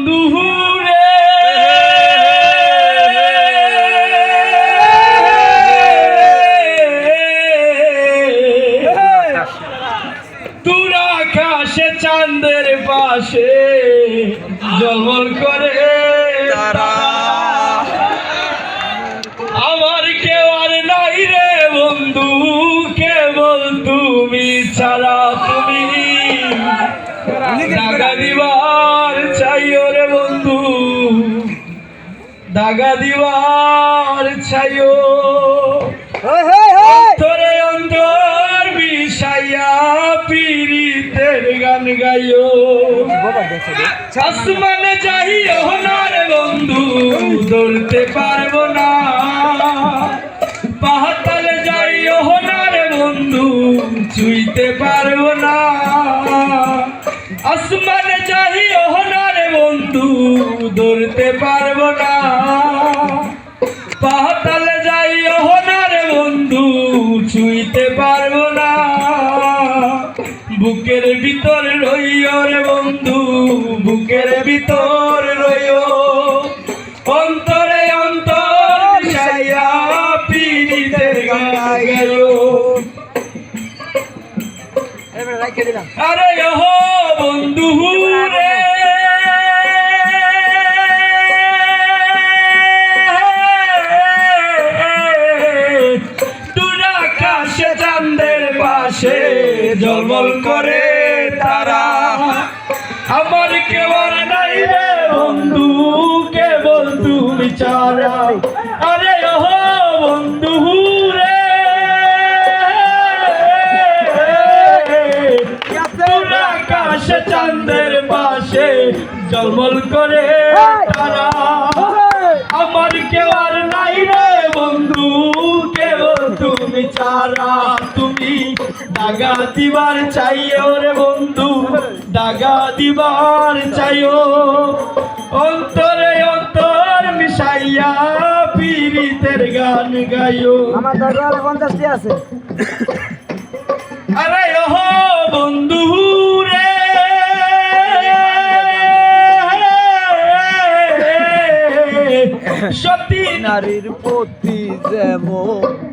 বন্ধু রে দূর আকাশে চাঁদের পাশে জলমল করে। তারা। আমার কেউ আর নাই রে বন্ধু কেবল তুমি ছাড়া তুমি। দিবার চাইও রে বন্ধু। দাগা দিবার চাইও অন্তরে অন্তর বিষাইয়া পীড়িতের গান গাইও। আসমানে যাইও না রে বন্ধু ধরতে পারব না। পাহাতালে যাইও না রে বন্ধু ছুঁইতে পারব না। আসমানে বন্ধু ধরতে পারব না। পাহাতালে যাইও না রে বন্ধু ছুঁইতে পারব না। বুকের ভিতর রইও রে বন্ধু বুকের ভিতর রইও। অন্তরে অন্তর মিশাইয়া পীড়িতের গাইও আরে ওহ বন্ধু পাশে জলমল করে তারা। আমার কেউ আর নাই রে বন্ধু কেবল তুমি চারা আরে ওহ বন্ধু রে। আকাশে চাঁদের পাশে জলমল করে তারা। তুমি তুমি দাগা দিবার চাইও রে বন্ধু দাগা দিবার চাইও। অন্তরে অন্তর মিশাইয়া পীড়িতের গান গাইও। আমার পঞ্চাশটি আছে। আরে ওহ বন্ধু রে। সতী নারীর প্রতি যেমন